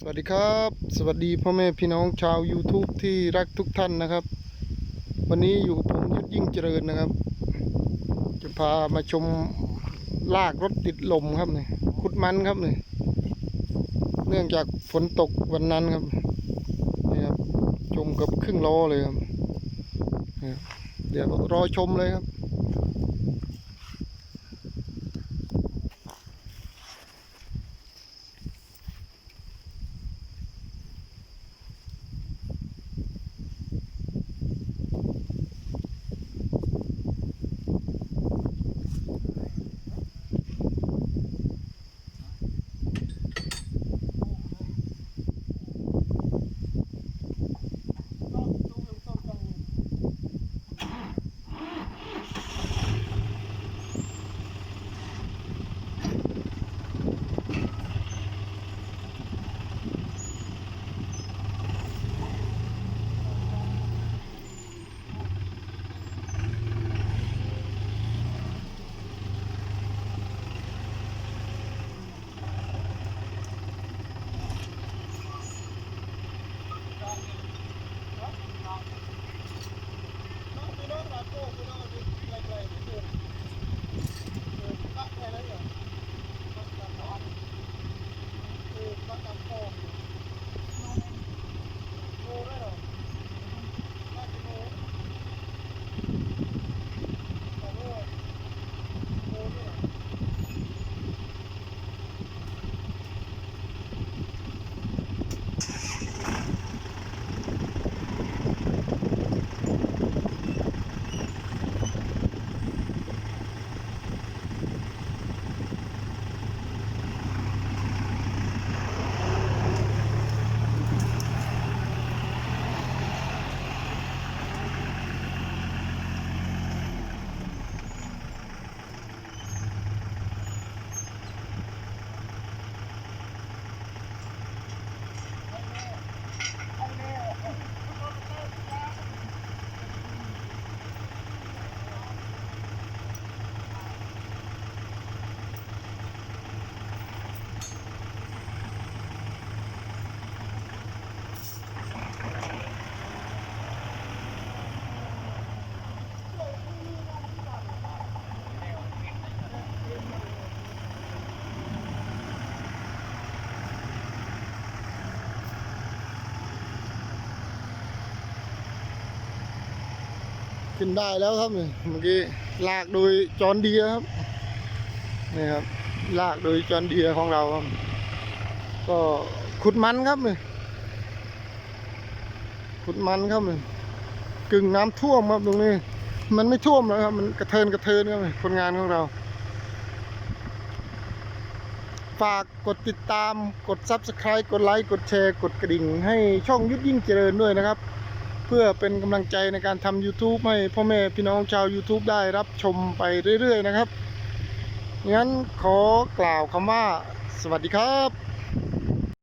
สวัสดีครับ สวัสดีพ่อแม่พี่น้องชาว YouTube ที่รักทุกท่านนะครับ วันนี้อยู่กับผมยุทธยิ่งเจริญนะครับ จะพามาชมลากรถติดลมครับนี่ขุดมันครับนี่เนื่องจากฝนตกวันนั้นครับนี่ครับจมกับครึ่งโลเลยครับ เดี๋ยวรอชมเลยครับ ขึ้นได้แล้วครับเมื่อกี้ลากโดยจอนเดียครับนี่ครับ ลากโดยจอนเดียของเราครับ ก็ขุดมันครับนี่ขุดมันครับนี่กึ่งน้ำท่วมครับตรงนี้ มันไม่ท่วมแล้วครับ มันกระเทินกระเทินครับคนงานของเรา ฝากกดติดตามกด Subscribe กดไลค์กดแชร์ กดกระดิ่ง ให้ช่องยุทธยิ่งเจริญด้วยนะครับ เพื่อเป็นกำลังใจในการทำ YouTube ให้พ่อแม่พี่น้องชาว YouTube ได้รับชมไปเรื่อย ๆ นะครับงั้นขอกล่าวคำว่า สวัสดีครับ